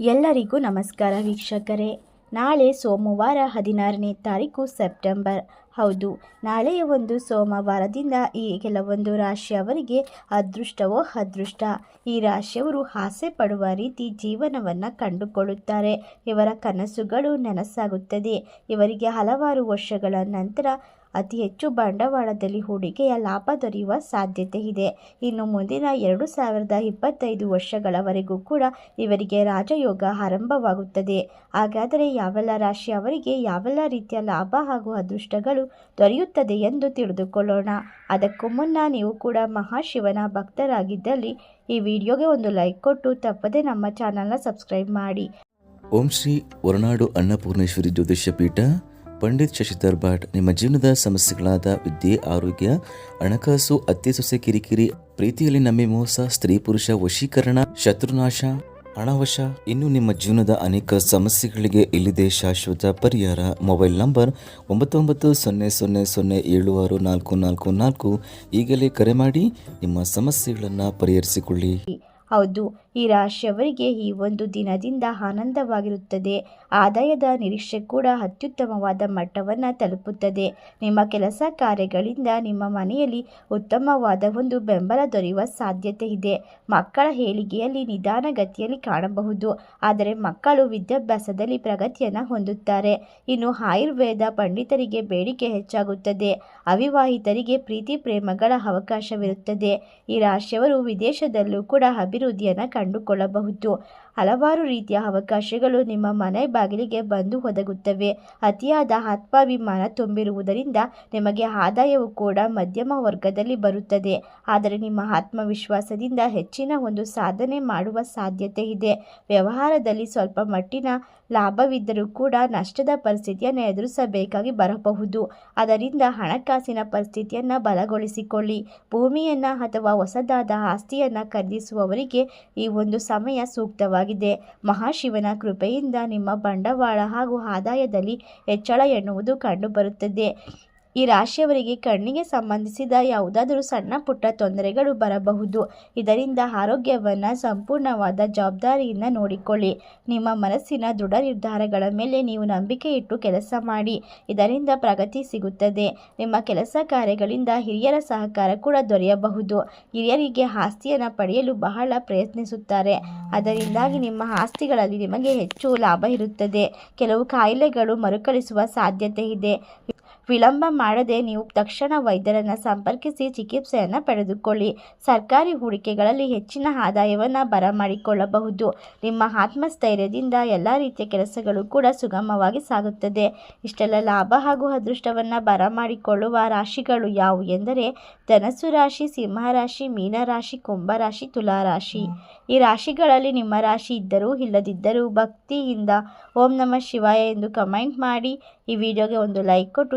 ಎಲ್ಲರಿಗೂ ನಮಸ್ಕಾರ ವೀಕ್ಷಕರೇ. ನಾಳೆ ಸೋಮವಾರ ಹದಿನಾರನೇ ತಾರೀಕು ಸೆಪ್ಟೆಂಬರ್. ಹೌದು. ನಾಳೆಯ ಒಂದು ಸೋಮವಾರದಿಂದ ಈ ಕೆಲವೊಂದು ರಾಶಿಯವರಿಗೆ ಅದೃಷ್ಟವೋ ಅದೃಷ್ಟ. ಈ ರಾಶಿಯವರು ಆಸೆ ಪಡುವ ರೀತಿ ಜೀವನವನ್ನು ಕಂಡುಕೊಳ್ಳುತ್ತಾರೆ. ಇವರ ಕನಸುಗಳು ನನಸಾಗುತ್ತದೆ. ಇವರಿಗೆ ಹಲವಾರು ವರ್ಷಗಳ ನಂತರ ಅತಿ ಹೆಚ್ಚು ಬಂಡವಾಳದಲ್ಲಿ ಹೂಡಿಕೆಯ ಲಾಭ ದೊರೆಯುವ ಸಾಧ್ಯತೆ ಇದೆ. ಇನ್ನು ಮುಂದಿನ ಎರಡು ಸಾವಿರದ ಇಪ್ಪತ್ತೈದು ವರ್ಷಗಳವರೆಗೂ ಕೂಡ ಇವರಿಗೆ ರಾಜಯೋಗ ಆರಂಭವಾಗುತ್ತದೆ. ಹಾಗಾದರೆ ಯಾವೆಲ್ಲ ರಾಶಿ ಅವರಿಗೆ ಯಾವೆಲ್ಲ ರೀತಿಯ ಲಾಭ ಹಾಗೂ ಅದೃಷ್ಟಗಳು ದೊರೆಯುತ್ತದೆ ಎಂದು ತಿಳಿದುಕೊಳ್ಳೋಣ. ಅದಕ್ಕೂ ಮುನ್ನ ನೀವು ಕೂಡ ಮಹಾಶಿವನ ಭಕ್ತರಾಗಿದ್ದಲ್ಲಿ ಈ ವಿಡಿಯೋಗೆ ಒಂದು ಲೈಕ್ ಕೊಟ್ಟು ತಪ್ಪದೆ ನಮ್ಮ ಚಾನಲ್ನ ಸಬ್ಸ್ಕ್ರೈಬ್ ಮಾಡಿ. ಓಂ ಶ್ರೀ ಹೊರನಾಡು ಅನ್ನಪೂರ್ಣೇಶ್ವರಿ ಜ್ಯೋತಿಷ್ಯ ಪೀಠ, ಪಂಡಿತ್ ಶಶಿಧರ್ ಭಾಟ್, ನಿಮ್ಮ ಜೀವನದ ಸಮಸ್ಯೆಗಳಾದ ವಿದ್ಯೆ, ಆರೋಗ್ಯ, ಹಣಕಾಸು ಅತ್ತೆ ಸೊಸೆ ಕಿರಿಕಿರಿ, ಪ್ರೀತಿಯಲ್ಲಿ ನಮ್ಮಿ ಮೋಸ, ಸ್ತ್ರೀ ಪುರುಷ ವಶೀಕರಣ, ಶತ್ರುನಾಶ ಹಣವಶ ಇನ್ನು ನಿಮ್ಮ ಜೀವನದ ಅನೇಕ ಸಮಸ್ಯೆಗಳಿಗೆ ಇಲ್ಲಿದೆ ಶಾಶ್ವತ ಪರಿಹಾರ. ಮೊಬೈಲ್ ನಂಬರ್ ಒಂಬತ್ತು ಒಂಬತ್ತು ಸೊನ್ನೆ ಸೊನ್ನೆ ಸೊನ್ನೆ ಏಳು ಆರು ನಾಲ್ಕು ನಾಲ್ಕು ನಾಲ್ಕು. ಈಗಲೇ ಕರೆ ಮಾಡಿ ನಿಮ್ಮ ಸಮಸ್ಯೆಗಳನ್ನು ಪರಿಹರಿಸಿಕೊಳ್ಳಿ. ಹೌದು. ಈ ರಾಶಿಯವರಿಗೆ ಈ ಒಂದು ದಿನದಿಂದ ಆನಂದವಾಗಿರುತ್ತದೆ. ಆದಾಯದ ನಿರೀಕ್ಷೆ ಕೂಡ ಅತ್ಯುತ್ತಮವಾದ ಮಟ್ಟವನ್ನು ತಲುಪುತ್ತದೆ. ನಿಮ್ಮ ಕೆಲಸ ಕಾರ್ಯಗಳಿಂದ ನಿಮ್ಮ ಮನೆಯಲ್ಲಿ ಉತ್ತಮವಾದ ಒಂದು ಬೆಂಬಲ ದೊರೆಯುವ ಸಾಧ್ಯತೆ ಇದೆ. ಮಕ್ಕಳ ಏಳಿಗೆಯಲ್ಲಿ ನಿಧಾನಗತಿಯಲ್ಲಿ ಕಾಣಬಹುದು. ಆದರೆ ಮಕ್ಕಳು ವಿದ್ಯಾಭ್ಯಾಸದಲ್ಲಿ ಪ್ರಗತಿಯನ್ನು ಹೊಂದುತ್ತಾರೆ. ಇನ್ನು ಆಯುರ್ವೇದ ಪಂಡಿತರಿಗೆ ಬೇಡಿಕೆ ಹೆಚ್ಚಾಗುತ್ತದೆ. ಅವಿವಾಹಿತರಿಗೆ ಪ್ರೀತಿ ಪ್ರೇಮಗಳ ಅವಕಾಶವಿರುತ್ತದೆ. ಈ ರಾಶಿಯವರು ವಿದೇಶದಲ್ಲೂ ಕೂಡ ಅಭಿವೃದ್ಧಿಯನ್ನು ಕಂಡುಕೊಳ್ಳಬಹುದು. ಹಲವಾರು ರೀತಿಯ ಅವಕಾಶಗಳು ನಿಮ್ಮ ಮನೆ ಬಾಗಿಲಿಗೆ ಬಂದು ಒದಗುತ್ತವೆ. ಅತಿಯಾದ ಆತ್ಮಾಭಿಮಾನ ತುಂಬಿರುವುದರಿಂದ ನಿಮಗೆ ಆದಾಯವು ಕೂಡ ಮಧ್ಯಮ ವರ್ಗದಲ್ಲಿ ಬರುತ್ತದೆ. ಆದರೆ ನಿಮ್ಮ ಆತ್ಮವಿಶ್ವಾಸದಿಂದ ಹೆಚ್ಚಿನ ಒಂದು ಸಾಧನೆ ಮಾಡುವ ಸಾಧ್ಯತೆ ಇದೆ. ವ್ಯವಹಾರದಲ್ಲಿ ಸ್ವಲ್ಪ ಮಟ್ಟಿನ ಲಾಭವಿದ್ದರೂ ಕೂಡ ನಷ್ಟದ ಪರಿಸ್ಥಿತಿಯನ್ನು ಎದುರಿಸಬೇಕಾಗಿ ಬರಬಹುದು. ಅದರಿಂದ ಹಣಕಾಸಿನ ಪರಿಸ್ಥಿತಿಯನ್ನು ಬಲಗೊಳಿಸಿಕೊಳ್ಳಿ. ಭೂಮಿಯನ್ನು ಅಥವಾ ಹೊಸದಾದ ಆಸ್ತಿಯನ್ನು ಖರೀದಿಸುವವರಿಗೆ ಈ ಒಂದು ಸಮಯ ಸೂಕ್ತವಾಗಿದೆ. ಮಹಾಶಿವನ ಕೃಪೆಯಿಂದ ನಿಮ್ಮ ಬಂಡವಾಳ ಹಾಗೂ ಆದಾಯದಲ್ಲಿ ಹೆಚ್ಚಳ ಎನ್ನುವುದು ಕಂಡುಬರುತ್ತದೆ. ಈ ರಾಶಿಯವರಿಗೆ ಕಣ್ಣಿಗೆ ಸಂಬಂಧಿಸಿದ ಯಾವುದಾದರೂ ಸಣ್ಣ ಪುಟ್ಟ ತೊಂದರೆಗಳು ಬರಬಹುದು. ಇದರಿಂದ ಆರೋಗ್ಯವನ್ನು ಸಂಪೂರ್ಣವಾದ ಜವಾಬ್ದಾರಿಯಿಂದ ನೋಡಿಕೊಳ್ಳಿ. ನಿಮ್ಮ ಮನಸ್ಸಿನ ದೃಢ ನಿರ್ಧಾರಗಳ ಮೇಲೆ ನೀವು ನಂಬಿಕೆ ಇಟ್ಟು ಕೆಲಸ ಮಾಡಿ. ಇದರಿಂದ ಪ್ರಗತಿ ಸಿಗುತ್ತದೆ. ನಿಮ್ಮ ಕೆಲಸ ಕಾರ್ಯಗಳಿಂದ ಹಿರಿಯರ ಸಹಕಾರ ಕೂಡ ದೊರೆಯಬಹುದು. ಹಿರಿಯರಿಗೆ ಆಸ್ತಿಯನ್ನು ಪಡೆಯಲು ಬಹಳ ಪ್ರಯತ್ನಿಸುತ್ತಾರೆ. ಅದರಿಂದಾಗಿ ನಿಮ್ಮ ಆಸ್ತಿಗಳಲ್ಲಿ ನಿಮಗೆ ಹೆಚ್ಚು ಲಾಭ ಇರುತ್ತದೆ. ಕೆಲವು ಕಾಯಿಲೆಗಳು ಮರುಕಳಿಸುವ ಸಾಧ್ಯತೆ ಇದೆ. ವಿಳಂಬ ಮಾಡದೆ ನೀವು ತಕ್ಷಣ ವೈದ್ಯರನ್ನು ಸಂಪರ್ಕಿಸಿ ಚಿಕಿತ್ಸೆಯನ್ನು ಪಡೆದುಕೊಳ್ಳಿ. ಸರ್ಕಾರಿ ಹೂಡಿಕೆಗಳಲ್ಲಿ ಹೆಚ್ಚಿನ ಆದಾಯವನ್ನು ಬರಮಾಡಿಕೊಳ್ಳಬಹುದು. ನಿಮ್ಮ ಆತ್ಮಸ್ಥೈರ್ಯದಿಂದ ಎಲ್ಲ ರೀತಿಯ ಕೆಲಸಗಳು ಕೂಡ ಸುಗಮವಾಗಿ ಸಾಗುತ್ತದೆ. ಇಷ್ಟೆಲ್ಲ ಲಾಭ ಹಾಗೂ ಅದೃಷ್ಟವನ್ನು ಬರಮಾಡಿಕೊಳ್ಳುವ ರಾಶಿಗಳು ಯಾವುವು ಎಂದರೆ ಧನಸ್ಸು ರಾಶಿ ಸಿಂಹರಾಶಿ ಮೀನರಾಶಿ ಕುಂಭರಾಶಿ ತುಲಾರಾಶಿ ಈ ರಾಶಿಗಳಲ್ಲಿ ನಿಮ್ಮ ರಾಶಿ ಇದ್ದರೂ ಇಲ್ಲದಿದ್ದರೂ ಭಕ್ತಿಯಿಂದ ಓಂ ನಮಃ ಶಿವಾಯ ಎಂದು ಕಮೆಂಟ್ ಮಾಡಿ. ಈ ವಿಡಿಯೋಗೆ ಒಂದು ಲೈಕ್ ಕೊಟ್ಟು